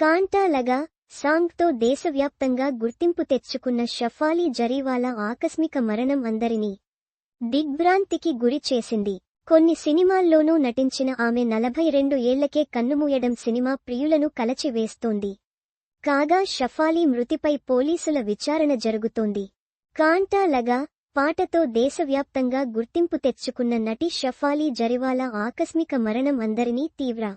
కాంటాలగా సాంగ్తో దేశవ్యాప్తంగా గుర్తింపు తెచ్చుకున్న షఫాలి జరీవాలా ఆకస్మిక మరణం అందరినీ దిగ్భ్రాంతికి గురి చేసింది. కొన్ని సినిమాల్లోనూ నటించిన ఆమె నలభై రెండు ఏళ్ళకే కన్నుమూయడం సినిమా ప్రియులను కలచివేస్తోంది. కాగా షఫాలి మృతిపై పోలీసుల విచారణ జరుగుతోంది. కాంటాలగా పాటతో దేశవ్యాప్తంగా గుర్తింపు తెచ్చుకున్న నటి షఫాలి జరివాలా ఆకస్మిక మరణం అందరినీ తీవ్ర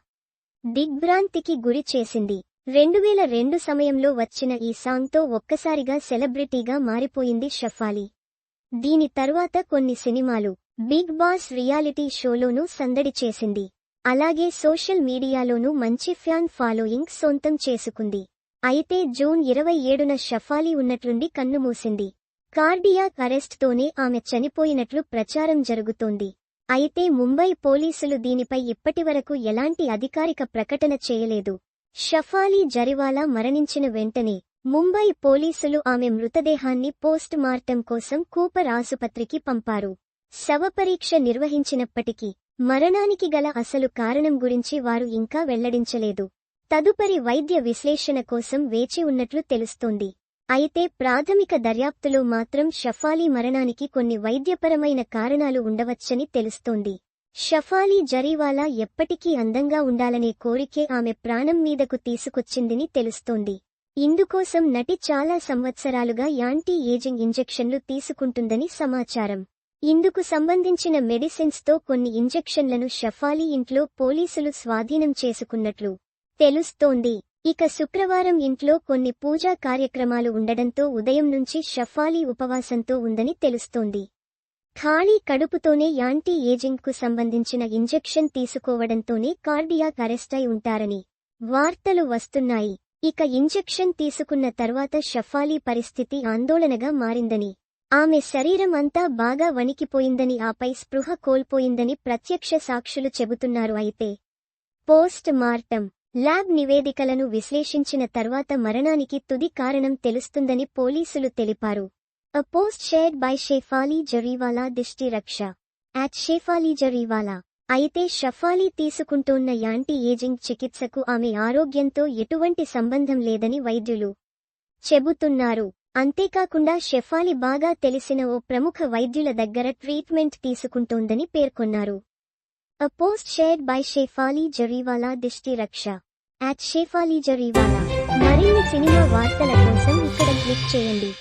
దిగ్భ్రాంతికి గురి చేసింది. రెండువేల రెండు సమయంలో వచ్చిన ఈ సాంగ్తో ఒక్కసారిగా సెలబ్రిటీగా మారిపోయింది షఫాలి. దీని తరువాత కొన్ని సినిమాలు బిగ్ బాస్ రియాలిటీ షోలోనూ సందడి చేసింది. అలాగే సోషల్ మీడియాలోనూ మంచి ఫ్యాన్ ఫాలోయింగ్ సొంతం చేసుకుంది. అయితే జూన్ ఇరవై ఏడున షఫాలి ఉన్నట్లుండి కన్నుమూసింది కార్డియాక్ అరెస్ట్తోనే ఆమె చనిపోయినట్లు ప్రచారం జరుగుతోంది. అయితే ముంబై పోలీసులు దీనిపై ఇప్పటివరకు ఎలాంటి అధికారిక ప్రకటన చేయలేదు. షఫాలీ జరివాలా మరణించిన వెంటనే ముంబై పోలీసులు ఆమె మృతదేహాన్ని పోస్ట్ మార్టం కోసం కూపర్ ఆసుపత్రికి పంపారు. శవపరీక్ష నిర్వహించినప్పటికీ మరణానికి గల అసలు కారణం గురించి వారు ఇంకా వెల్లడించలేదు. తదుపరి వైద్య విశ్లేషణ కోసం వేచి ఉన్నట్లు తెలుస్తోంది. అయితే ప్రాథమిక దర్యాప్తులో మాత్రం షఫాలీ మరణానికి కొన్ని వైద్యపరమైన కారణాలు ఉండవచ్చని తెలుస్తోంది. షఫాలీ జరీవాలా ఎప్పటికీ అందంగా ఉండాలనే కోరికే ఆమె ప్రాణం మీదకు తీసుకొచ్చిందని తెలుస్తోంది. ఇందుకోసం నటి చాలా సంవత్సరాలుగా యాంటీ ఏజింగ్ ఇంజెక్షన్లు తీసుకుంటుందని సమాచారం. ఇందుకు సంబంధించిన మెడిసిన్స్తో కొన్ని ఇంజెక్షన్లను షఫాలీ ఇంట్లో పోలీసులు స్వాధీనం చేసుకున్నట్లు తెలుస్తోంది. ఇక శుక్రవారం ఇంట్లో కొన్ని పూజా కార్యక్రమాలు ఉండడంతో ఉదయం నుంచి షఫాలీ ఉపవాసంతో ఉందని తెలుస్తోంది. ఖాళీ కడుపుతోనే యాంటీ ఏజింగ్కు సంబంధించిన ఇంజెక్షన్ తీసుకోవడంతోనే కార్డియాక్ అరెస్ట్ అయి ఉంటారని వార్తలు వస్తున్నాయి. ఇక ఇంజెక్షన్ తీసుకున్న తర్వాత షఫాలీ పరిస్థితి ఆందోళనగా మారిందని ఆమె శరీరం అంతా బాగా వణికిపోయిందని ఆపై స్పృహ కోల్పోయిందని ప్రత్యక్ష సాక్షులు చెబుతున్నారు. అయితే పోస్ట్ మార్టం ల్యాబ్ నివేదికలను విశ్లేషించిన తర్వాత మరణానికి తుది కారణం తెలుస్తుందని పోలీసులు తెలిపారు. A post shared by Shefali Jariwala దిష్టి రక్ష యాట్ Shefali జరీవాలా అయితే షఫాలి తీసుకుంటోన్న యాంటీ ఏజింగ్ చికిత్సకు ఆమె ఆరోగ్యంతో ఎటువంటి సంబంధం లేదని వైద్యులు చెబుతున్నారు అంతేకాకుండా షెఫాలి బాగా తెలిసిన ఓ ప్రముఖ వైద్యుల దగ్గర ట్రీట్మెంట్ తీసుకుంటోందని పేర్కొన్నారు a post shared by Shefali Jariwala దిష్టి రక్ష యాట్ షేఫాలి జరీవాలా మరిన్ని సినిమా వార్తల కోసం ఇక్కడ క్లిక్ చేయండి